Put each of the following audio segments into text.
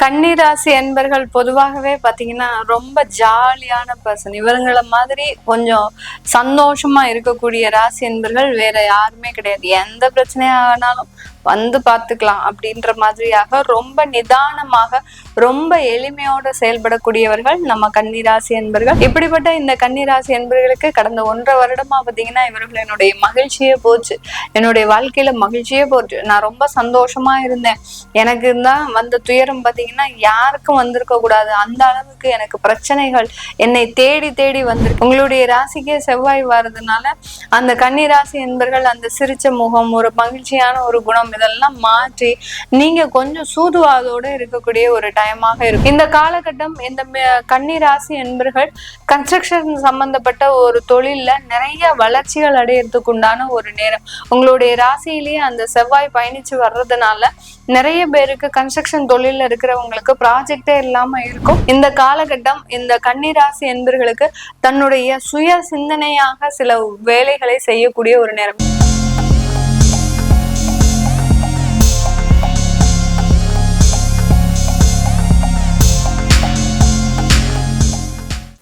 கன்னிராசி என்பர்கள் பொதுவாகவே பாத்தீங்கன்னா ரொம்ப ஜாலியான பர்சன் இவருங்களை மாதிரி கொஞ்சம் சந்தோஷமா இருக்கக்கூடிய ராசி என்பர்கள் வேற யாருமே கிடையாது. எந்த பிரச்சனையா ஆனாலும் வந்து பார்த்துக்கலாம் அப்படின்ற மாதிரியாக ரொம்ப நிதானமாக ரொம்ப எளிமையோட செயல்படக்கூடியவர்கள் நம்ம கன்னிராசி என்பர்கள். இப்படிப்பட்ட இந்த கன்னிராசி என்பர்களுக்கு கடந்த ஒன்றரை வருடமா பாத்தீங்கன்னா இவர்கள் என்னுடைய மகிழ்ச்சியே போச்சு. என்னுடைய வாழ்க்கையில மகிழ்ச்சியே போச்சு. நான் ரொம்ப சந்தோஷமா இருந்தேன். எனக்கு தான் வந்த துயரம் பாத்தீங்கன்னா யாருக்கும் வந்திருக்க கூடாது. அந்த அளவுக்கு எனக்கு பிரச்சனைகள் என்னை தேடி தேடி வந்திருக்கு. உங்களுடைய ராசிக்கே செவ்வாய் வர்றதுனால அந்த கன்னி ராசி என்பர்கள் அந்த சிரிச்ச முகம் ஒரு மகிழ்ச்சியான ஒரு குணம் இதெல்லாம் மாற்றி நீங்க கொஞ்சம் சூதுவாதோட இருக்கக்கூடிய ஒரு டைமாக இருக்கும். இந்த காலகட்டம் இந்த கன்னிராசி கன்னி ராசி என்பர்கள் கன்ஸ்ட்ரக்ஷன் சம்பந்தப்பட்ட ஒரு தொழில்ல நிறைய வளர்ச்சிகள் அடையறதுக்கு உண்டான ஒரு நேரம். உங்களுடைய ராசியிலேயே அந்த செவ்வாய் பயணிச்சு வர்றதுனால நிறைய பேருக்கு கன்ஸ்ட்ரக்ஷன் தொழில்ல இருக்கிறவங்களுக்கு ப்ராஜெக்டே இல்லாம இருக்கும். இந்த காலகட்டம் இந்த கன்னி ராசி என்பர்களுக்கு தன்னுடைய சுய சிந்தனையாக சில வேலைகளை செய்யக்கூடிய ஒரு நேரம்.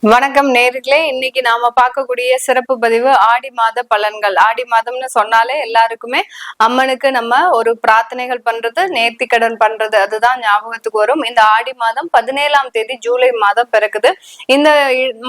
வணக்கம் நேர்களே. இன்னைக்கு நாம பார்க்கக்கூடிய சிறப்பு பதிவு ஆடி மாத பலன்கள். ஆடி மாதம்னு சொன்னாலே எல்லாருக்குமே அம்மனுக்கு நம்ம ஒரு பிரார்த்தனைகள் பண்றது நேர்த்திக்கடன் பண்றது அதுதான் ஞாபகத்துக்கு வரும். இந்த ஆடி மாதம் பதினேழாம் தேதி ஜூலை மாதம் பிறக்குது. இந்த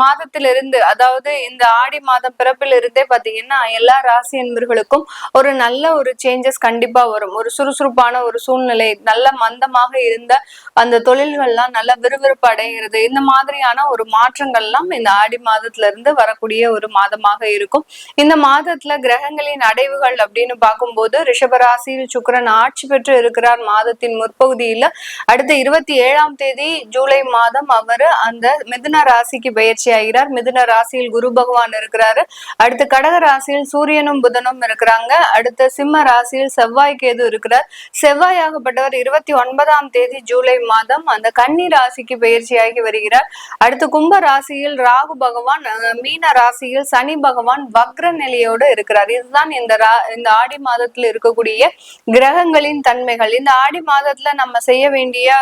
மாதத்திலிருந்து அதாவது இந்த ஆடி மாதம் பிறப்பில் இருந்தே பாத்தீங்கன்னா எல்லா ராசி என்பர்களுக்கும் ஒரு நல்ல ஒரு சேஞ்சஸ் கண்டிப்பா வரும். ஒரு சுறுசுறுப்பான ஒரு சூழ்நிலை நல்ல மந்தமாக இருந்த அந்த தொழில்கள்லாம் நல்ல விறுவிறுப்பு அடைகிறது. இந்த மாதிரியான ஒரு மாற்றங்கள் மாற்றங்கள்லாம் இந்த ஆடி மாதத்துல இருந்து வரக்கூடிய ஒரு மாதமாக இருக்கும். இந்த மாதத்துல கிரகங்களின் அடைவுகள் அப்படின்னு பார்க்கும்போது ரிஷபராசியில் சுக்கரன் ஆட்சி பெற்று இருக்கிறார் மாதத்தின் முற்பகுதியில. அடுத்த இருபத்தி ஏழாம் தேதி ஜூலை மாதம் அவர் அந்த மிதுன ராசிக்கு பயிற்சி ஆகிறார். மிதுன ராசியில் குரு பகவான் இருக்கிறாரு. அடுத்து கடக ராசியில் சூரியனும் புதனும் இருக்கிறாங்க. அடுத்த சிம்ம ராசியில் செவ்வாய் கேது இருக்கிறார். செவ்வாயாகப்பட்டவர் இருபத்தி ஒன்பதாம் தேதி ஜூலை மாதம் அந்த கன்னி ராசிக்கு பயிற்சியாகி வருகிறார். அடுத்து கும்ப ராசி ராசியில் ராகு பகவான் மீன ராசியில் சனி பகவான் வக்ர நிலையோடு இருக்கிறார். இதுதான் இந்த ரா- இந்த ஆடி மாதத்துல இருக்கக்கூடிய கிரகங்களின் தன்மைகள். இந்த ஆடி மாதத்துல நம்ம செய்ய வேண்டிய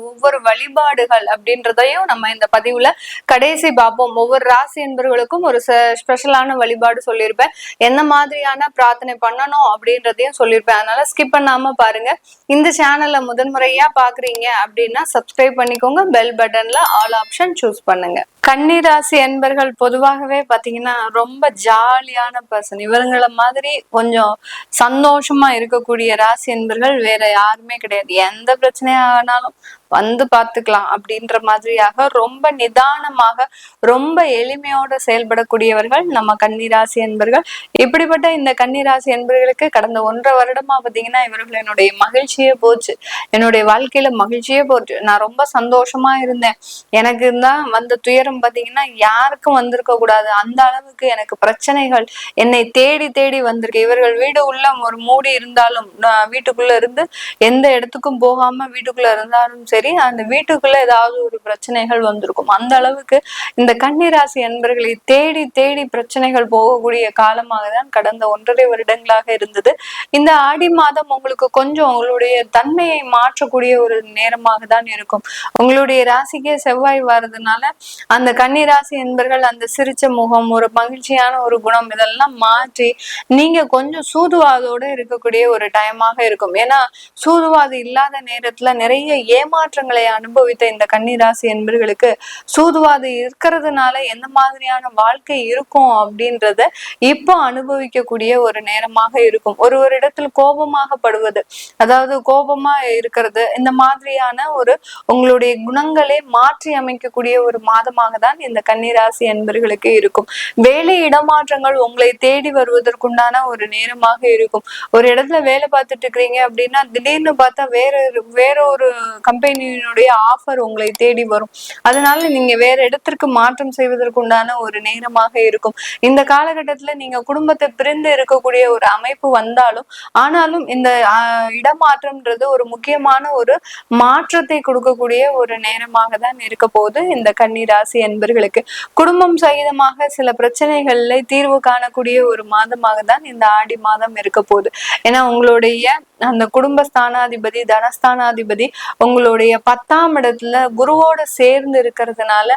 ஒவ்வொரு வழிபாடுகள் அப்படின்றதையும் நம்ம இந்த பதிவுல கடைசி பார்ப்போம். ஒவ்வொரு ராசி என்பவர்களுக்கும் ஒரு ஸ்பெஷலான வழிபாடு சொல்லியிருப்பேன். என்ன மாதிரியான பிரார்த்தனை பண்ணணும் அப்படின்றதையும் சொல்லியிருப்பேன். அதனால ஸ்கிப் பண்ணாம பாருங்க. இந்த சேனலை முதன்முறையா பாக்குறீங்க அப்படின்னா சப்ஸ்கிரைப் பண்ணிக்கோங்க. பெல் பட்டன்ல ஆல் ஆப்ஷன் சூஸ் பண்ணுங்க. கன்னிராசி என்பர்கள் பொதுவாகவே பாத்தீங்கன்னா ரொம்ப ஜாலியான பர்சன் இவங்கள மாதிரி கொஞ்சம் சந்தோஷமா இருக்கக்கூடிய ராசி என்பர்கள் வேற யாருமே கிடையாது. எந்த பிரச்சனையானாலும் வந்து பார்த்துக்கலாம் அப்படின்ற மாதிரியாக ரொம்ப நிதானமாக ரொம்ப எளிமையோட செயல்படக்கூடியவர்கள் நம்ம கன்னிராசி என்பர்கள். இப்படிப்பட்ட இந்த கன்னிராசி என்பர்களுக்கு கடந்த ஒன்றரை வருடமா பாத்தீங்கன்னா இவர்கள் என்னுடைய மகிழ்ச்சியே போச்சு. என்னுடைய வாழ்க்கையில மகிழ்ச்சியே போச்சு. நான் ரொம்ப சந்தோஷமா இருந்தேன். எனக்கு தான் வந்த துயரம் பாத்தீங்கன்னா யாருக்கும் வந்திருக்க கூடாது. அந்த அளவுக்கு எனக்கு பிரச்சனைகள் என்னை தேடி தேடி வந்திருக்கு. இவர்கள் வீடு உள்ள ஒரு மூடி இருந்தாலும் நான் வீட்டுக்குள்ள இருந்து எந்த இடத்துக்கும் போகாம வீட்டுக்குள்ள இருந்தாலும் சரி அந்த வீட்டுக்குள்ள ஏதாவது ஒரு பிரச்சனைகள் வந்திருக்கும். அந்த அளவுக்கு இந்த கன்னிராசி அன்பர்களை தேடி தேடி பிரச்சனைகள் போகக்கூடிய காலமாக தான் கடந்த ஒன்றரை வருடங்களாக இருந்தது. இந்த ஆடி மாதம் உங்களுக்கு கொஞ்சம் உங்களுடைய தன்மையை மாற்றக்கூடிய ஒரு நேரமாக தான் இருக்கும். உங்களுடைய ராசிக்கே செவ்வாய் வர்றதுனால அந்த கன்னிராசி என்பர்கள் அந்த சிரிச்ச முகம் ஒரு மகிழ்ச்சியான ஒரு குணம் இதெல்லாம் மாற்றி நீங்க கொஞ்சம் சூதுவாதோட இருக்கக்கூடிய ஒரு டைமாக இருக்கும். ஏன்னா சூதுவாது இல்லாத நேரத்துல நிறைய ஏமாற்ற ஏமாற்றங்களை அனுபவித்த இந்த கன்னிராசி என்பர்களுக்கு சூதுவாது இருக்கிறதுனால எந்த மாதிரியான வாழ்க்கை இருக்கும் அப்படின்றத இப்போ அனுபவிக்கக்கூடிய ஒரு நேரமாக இருக்கும். ஒரு ஒரு இடத்துல கோபமாக படுவது அதாவது கோபமா இருக்கிறது இந்த மாதிரியான ஒரு உங்களுடைய குணங்களே மாற்றி அமைக்கக்கூடிய ஒரு மாதமாக தான் இந்த கன்னிராசி என்பர்களுக்கு இருக்கும். வேலை இடமாற்றங்கள் உங்களை தேடி வருவதற்குண்டான ஒரு நேரமாக இருக்கும். ஒரு இடத்துல வேலை பார்த்துட்டு இருக்கிறீங்க அப்படின்னா திடீர்னு பார்த்தா வேற ஒரு- வேற ஒரு கம்பெனி கம்பெனியினுடைய ஆஃபர் உங்களை தேடி வரும். அதனால நீங்க வேற இடத்திற்கு மாற்றம் செய்வதற்குண்டான ஒரு நேரமாக இருக்கும். இந்த காலகட்டத்துல நீங்க குடும்பத்தை பிரிந்து இருக்கக்கூடிய ஒரு அமைப்பு வந்தாலும் ஆனாலும் இந்த இடமாற்றம்ன்றது ஒரு முக்கியமான ஒரு மாற்றத்தை கொடுக்கக்கூடிய ஒரு நேரமாக தான் இருக்க போகுது இந்த கன்னி ராசி என்பர்களுக்கு. குடும்பம் சகிதமாக சில பிரச்சனைகள்ல தீர்வு காணக்கூடிய ஒரு மாதமாக தான் இந்த ஆடி மாதம் இருக்க போகுது. ஏன்னா உங்களுடைய அந்த குடும்பஸ்தானாதிபதி தனஸ்தானாதிபதி உங்களுடைய பத்தாம் இடத்துல குருவோட சேர்ந்து இருக்கிறதுனால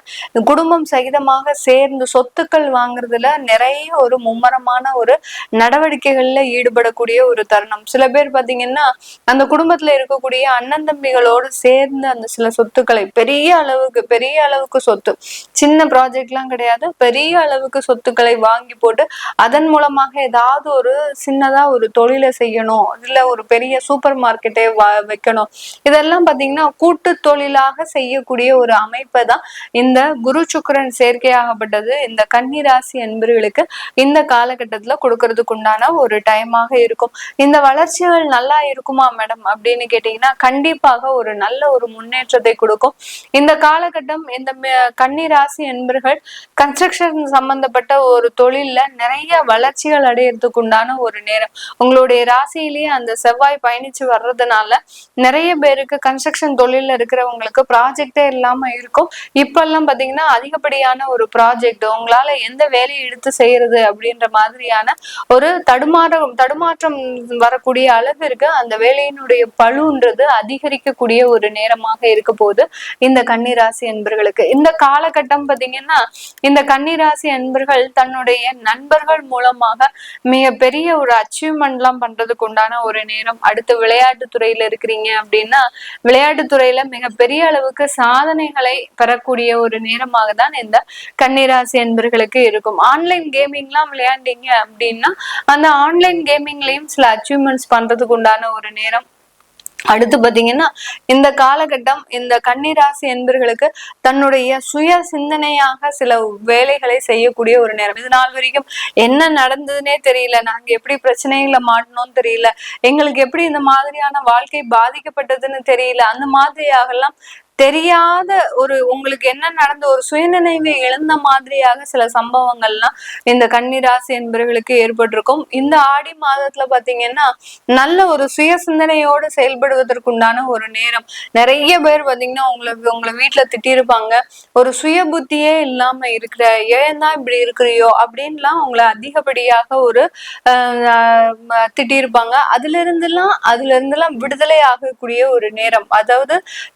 குடும்பம் சகிதமாக சேர்ந்து சொத்துக்கள் வாங்குறதுல நிறைய ஒரு மும்மரமான ஒரு நடவடிக்கைகள்ல ஈடுபடக்கூடிய ஒரு தருணம். சில பேர் பாத்தீங்கன்னா அந்த குடும்பத்துல இருக்கக்கூடிய அண்ணன் தம்பிகளோடு சேர்ந்து அந்த சில சொத்துக்களை பெரிய அளவுக்கு பெரிய அளவுக்கு சொத்து சின்ன ப்ராஜெக்ட் எல்லாம் கிடையாது பெரிய அளவுக்கு சொத்துக்களை வாங்கி போட்டு அதன் மூலமாக ஏதாவது ஒரு சின்னதா ஒரு தொழிலை செய்யணும் இல்ல ஒரு பெரிய சூப்பர் மார்க்கெட்டே வைக்கணும். இதெல்லாம் பாத்தீங்கன்னா கூட்டு தொழிலாக செய்யக்கூடிய ஒரு அமைப்பை தான் இந்த குரு சுக்கரன் சேர்க்கையாகப்பட்டது இந்த கன்னிராசி என்பர்களுக்கு இந்த காலகட்டத்துல கொடுக்கறதுக்கு உண்டான ஒரு டைமாக இருக்கும். இந்த வளர்ச்சிகள் நல்லா இருக்குமா மேடம் அப்படின்னு கேட்டீங்கன்னா கண்டிப்பாக ஒரு நல்ல ஒரு முன்னேற்றத்தை கொடுக்கும். இந்த காலகட்டம் இந்த கன்னிராசி என்பர்கள் கன்ஸ்ட்ரக்ஷன் சம்பந்தப்பட்ட ஒரு தொழில்ல நிறைய வளர்ச்சிகள் அடையிறதுக்கு உண்டான ஒரு நேரம். உங்களுடைய ராசியிலேயே அந்த செவ்வாய் பயணிச்சு வர்றதுனால நிறைய பேருக்கு கன்ஸ்ட்ரக்ஷன் தொழில இருக்கிறவங்களுக்கு ப்ராஜெக்டே இல்லாம இருக்கும். இப்பெல்லாம் பாத்தீங்கன்னா அதிகப்படியான ஒரு ப்ராஜெக்ட் உங்களால எந்த வேலையை எடுத்து செய்யறது அப்படின்ற மாதிரியான ஒரு தடுமாற்றம் தடுமாற்றம் வரக்கூடிய அளவிற்கு அந்த வேலையினுடைய பழுன்றது அதிகரிக்கக்கூடிய ஒரு நேரமாக இருக்க போது இந்த கன்னிராசி என்பர்களுக்கு இந்த காலகட்டம் பாத்தீங்கன்னா இந்த கன்னிராசி என்பர்கள் தன்னுடைய நண்பர்கள் மூலமாக மிக பெரிய ஒரு அச்சீவ்மெண்ட் எல்லாம் பண்றதுக்கு உண்டான ஒரு நேரம் அடுத்து விளையாட்டு துறையில இருக்கிறீங்க அப்படின்னா விளையாட்டு துறையில மிக பெரிய அளவுக்கு சாதனைகளை பெறக்கூடிய ஒரு நேரமாக தான் இந்த கன்னிராசி என்பர்களுக்கு இருக்கும். ஆன்லைன் கேமிங் எல்லாம் விளையாண்டீங்க அப்படின்னா அந்த ஆன்லைன் கேமிங்லயும் சில அச்சீவ்மெண்ட்ஸ் பண்றதுக்கு உண்டான ஒரு நேரம் அடுத்து பாத்தீங்கன்னா இந்த காலகட்டம் இந்த கன்னிராசி என்பர்களுக்கு தன்னுடைய சுய சிந்தனையாக சில வேலைகளை செய்யக்கூடிய ஒரு நேரம். இது நாள் வரைக்கும் என்ன நடந்ததுன்னே தெரியல. நாங்க எப்படி பிரச்சனைகளை மாட்டணும்னு தெரியல. எங்களுக்கு எப்படி இந்த மாதிரியான வாழ்க்கை பாதிக்கப்பட்டதுன்னு தெரியல. அந்த மாதிரியாகலாம் தெரியாத ஒரு உங்களுக்கு என்ன நடந்த ஒரு சுயநினைவை இழந்த மாதிரியாக சில சம்பவங்கள்லாம் இந்த கன்னிராசி என்பவர்களுக்கு ஏற்பட்டிருக்கும். இந்த ஆடி மாதத்துல பாத்தீங்கன்னா நல்ல ஒரு சுய சிந்தனையோடு செயல்படுவதற்குண்டான ஒரு நேரம். நிறைய பேர் பாத்தீங்கன்னா உங்களை உங்களை வீட்டுல திட்டிருப்பாங்க. ஒரு சுய புத்தியே இல்லாம இருக்கிற ஏன் தான் இப்படி இருக்கிறியோ அப்படின்லாம் உங்களை அதிகப்படியாக ஒரு திட்டிருப்பாங்க. அதுல இருந்துலாம் அதுல இருந்துலாம் விடுதலை ஆகக்கூடிய ஒரு நேரம். அதாவது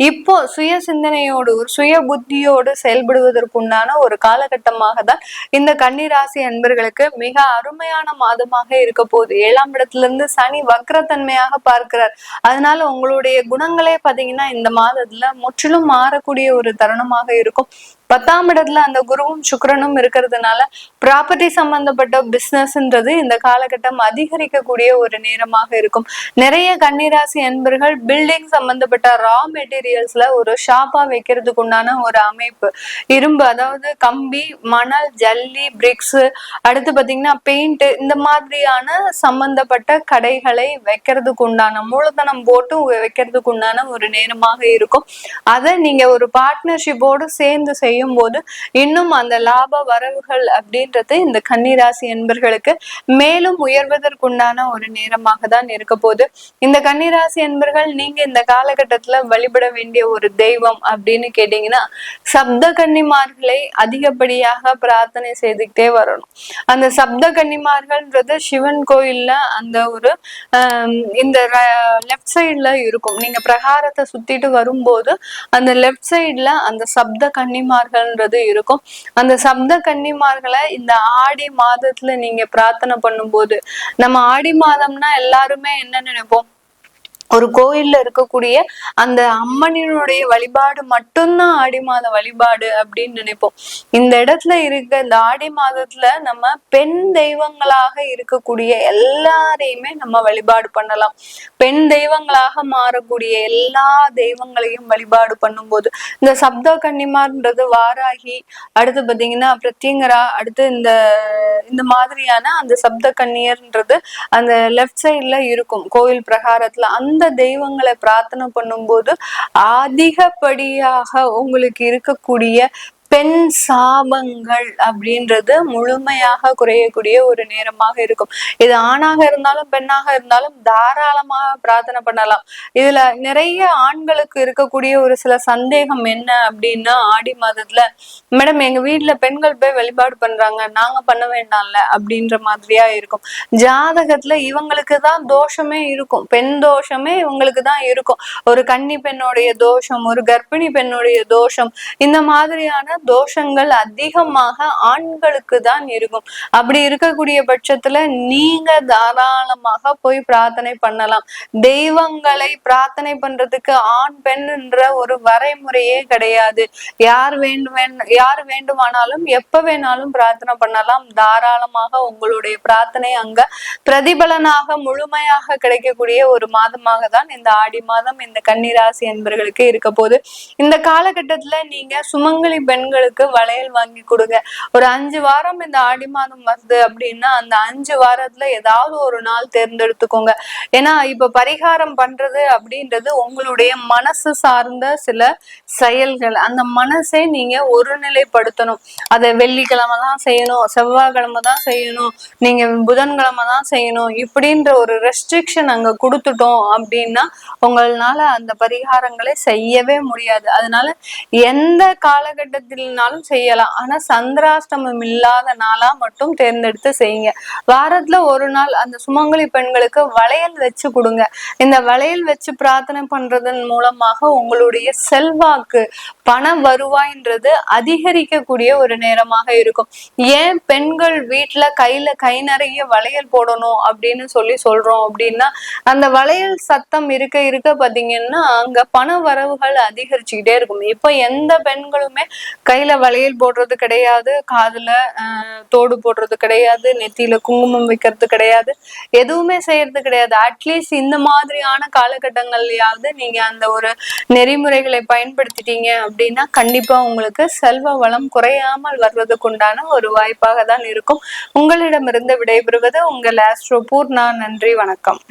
இப்போ சுய சுய சிந்தனையோடு ஒரு சுய புத்தியோடு செயல்படுவதற்குண்டான ஒரு காலகட்டமாக தான் இந்த கன்னிராசி அன்பர்களுக்கு மிக அருமையான மாதமாக இருக்க போகுது. ஏழாம் இடத்துல இருந்து சனி வக்ரத்தன்மையாக பார்க்கிறார். அதனால உங்களுடைய குணங்களே பாத்தீங்கன்னா இந்த மாதத்துல முற்றிலும் மாறக்கூடிய ஒரு தருணமாக இருக்கும். பத்தாம் இடத்துல அந்த குருவும் சுக்கரனும் இருக்கிறதுனால ப்ராப்பர்ட்டி சம்பந்தப்பட்ட பிசினஸ்ன்றது இந்த காலகட்டம் அதிகரிக்கக்கூடிய ஒரு நேரமாக இருக்கும். நிறைய கன்னிராசி அன்பர்கள் பில்டிங் சம்பந்தப்பட்ட ரா மெட்டீரியல்ஸ்ல ஒரு ஷாப்பா வைக்கிறதுக்கு உண்டான ஒரு அமைப்பு. இரும்பு அதாவது கம்பி மணல் ஜல்லி பிரிக்ஸ் அடுத்து பாத்தீங்கன்னா பெயிண்ட் இந்த மாதிரியான சம்பந்தப்பட்ட கடைகளை வைக்கிறதுக்கு உண்டான மூலதனம் போட்டு வைக்கிறதுக்கு உண்டான ஒரு நேரமாக இருக்கும். அதை நீங்க ஒரு பார்ட்னர்ஷிப்போடு சேர்ந்து செய்ய செய்யும் போது இன்னும் அந்த லாப வரவுகள் அப்படின்றது இந்த கன்னிராசி என்பர்களுக்கு மேலும் உயர்வதற்குண்டான ஒரு நேரமாக தான் இருக்க போது இந்த கன்னிராசி என்பர்கள் நீங்க இந்த காலகட்டத்துல வழிபட வேண்டிய ஒரு தெய்வம் அப்படின்னு கேட்டீங்கன்னா சப்த கன்னிமார்களை அதிகப்படியாக பிரார்த்தனை செய்துக்கிட்டே வரணும். அந்த சப்த கன்னிமார்கள்ன்றது சிவன் கோயில்ல அந்த ஒரு இந்த லெஃப்ட் சைட்ல இருக்கும். நீங்க பிரகாரத்தை சுத்திட்டு வரும்போது அந்த லெஃப்ட் சைட்ல அந்த சப்த கன்னிமார் கன்னிமார்கள்ன்றது இருக்கும். அந்த சப்த கன்னிமார்களை இந்த ஆடி மாதத்துல நீங்க பிரார்த்தனை பண்ணும்போது நம்ம ஆடி மாதம்னா எல்லாருமே என்ன நினைப்போம்? ஒரு கோயில்ல இருக்கக்கூடிய அந்த அம்மனினுடைய வழிபாடு மட்டும்தான் ஆடி மாத வழிபாடு அப்படின்னு நினைப்போம். இந்த இடத்துல இருக்க இந்த ஆடி மாதத்துல நம்ம பெண் தெய்வங்களாக இருக்கக்கூடிய எல்லாரையுமே நம்ம வழிபாடு பண்ணலாம். பெண் தெய்வங்களாக மாறக்கூடிய எல்லா தெய்வங்களையும் வழிபாடு பண்ணும்போது இந்த சப்த கன்னிமார்ன்றது வாராகி அடுத்து பாத்தீங்கன்னா பிரத்யங்கரா அடுத்து இந்த இந்த மாதிரியான அந்த சப்த கன்னியர்ன்றது அந்த லெஃப்ட் சைட்ல இருக்கும். கோயில் பிரகாரத்துல அந்த அந்த தெய்வங்களை பிரார்த்தனை பண்ணும்போது அதிகப்படியாக உங்களுக்கு இருக்கக்கூடிய பெண் சாபங்கள் அப்படின்றது முழுமையாக குறையக்கூடிய ஒரு நேரமாக இருக்கும். இது ஆணாக இருந்தாலும் பெண்ணாக இருந்தாலும் தாராளமாக பிரார்த்தனை பண்ணலாம். இதுல நிறைய ஆண்களுக்கு இருக்கக்கூடிய ஒரு சில சந்தேகம் என்ன அப்படின்னா ஆடி மாதத்துல மேடம் எங்க வீட்டுல பெண்கள் போய் வழிபாடு பண்றாங்க. நாங்க பண்ண வேண்டாம்ல அப்படின்ற மாதிரியா இருக்கும். ஜாதகத்துல இவங்களுக்கு தான் தோஷமே இருக்கும். பெண் தோஷமே இவங்களுக்கு தான் இருக்கும். ஒரு கன்னி பெண்ணுடைய தோஷம் ஒரு கர்ப்பிணி பெண்ணுடைய தோஷம் இந்த மாதிரியான தோஷங்கள் அதிகமாக ஆண்களுக்கு தான் இருக்கும். அப்படி இருக்கக்கூடிய பட்சத்துல நீங்க தாராளமாக போய் பிரார்த்தனை பண்ணலாம். தெய்வங்களை பிரார்த்தனை பண்றதுக்கு ஆண் பெண் என்ற ஒரு வரைமுறையே கிடையாது. யார் வேண்டும் யார் வேண்டுமானாலும் எப்ப வேணாலும் பிரார்த்தனை பண்ணலாம். தாராளமாக உங்களுடைய பிரார்த்தனை அங்க பிரதிபலனாக முழுமையாக கிடைக்கக்கூடிய ஒரு மாதமாக தான் இந்த ஆடி மாதம் இந்த கன்னிராசி என்பர்களுக்கு இருக்க போது இந்த காலகட்டத்துல நீங்க சுமங்கலி பெண்களுக்கு வளையல் வாங்கி கொடுங்க. ஒரு அஞ்சு வாரம் இந்த ஆடி மாதம் வருது அப்படின்னா அந்த அஞ்சு வாரத்துல ஏதாவது ஒரு நாள் தேர்ந்தெடுத்துக்கோங்க. ஏன்னா இப்ப பரிகாரம் பண்றது அப்படின்றது உங்களுடைய மனசு சார்ந்த சில செயல்கள். அந்த மனசை நீங்க ஒருநிலைப்படுத்தணும். அதை வெள்ளிக்கிழமை தான் செய்யணும் செவ்வாய்க்கிழமை தான் செய்யணும் நீங்க புதன்கிழமை தான் செய்யணும் இப்படின்ற ஒரு ரெஸ்ட்ரிக்ஷன் அங்க கொடுத்துட்டோம் அப்படின்னா உங்களால அந்த பரிகாரங்களை செய்யவே முடியாது. அதனால எந்த காலகட்டத்தில்னாலும் செய்யலாம். ஆனா சந்திராஷ்டமம் இல்லாத நாளா மட்டும் தேர்ந்தெடுத்து செய்யுங்க. வாரத்துல ஒரு நாள் அந்த சுமங்கலி பெண்களுக்கு வளையல் வச்சு கொடுங்க. இந்த வளையல் வச்சு பிரார்த்தனை பண்றதன் மூலமாக உங்களுடைய செல்வாக்கு பண வருவாய்ன்றது அதிகரிக்கக்கூடிய ஒரு நேரமாக இருக்கும். ஏன் பெண்கள் வீட்டுல கையில கை நிறைய வளையல் போடணும் அப்படின்னு சொல்லி சொல்றோம் அப்படின்னா அந்த வளையல் சத்தம் இருக்க இருக்க பாத்தீங்கன்னா அங்க பண வரவுகள் அதிகரிச்சுக்கிட்டே இருக்கும். இப்ப எந்த பெண்களுமே கையில வளையல் போடுறது கிடையாது காதுல தோடு போடுறது கிடையாது நெத்தியில குங்குமம் வைக்கிறது கிடையாது எதுவுமே செய்யறது கிடையாது. அட்லீஸ்ட் இந்த மாதிரியான காலகட்டங்கள்லயாவது நீங்க அந்த ஒரு நெறிமுறைகளை பயன்படுத்திட்டீங்க அப்படின்னு கண்டிப்பா உங்களுக்கு செல்வ வளம் குறையாமல் வர்றதுக்கு உண்டான ஒரு வாய்ப்பாக தான் இருக்கும். உங்களிடமிருந்து விடைபெறுவது உங்கள் ஆஸ்ட்ரோ பூர்ணா. நன்றி வணக்கம்.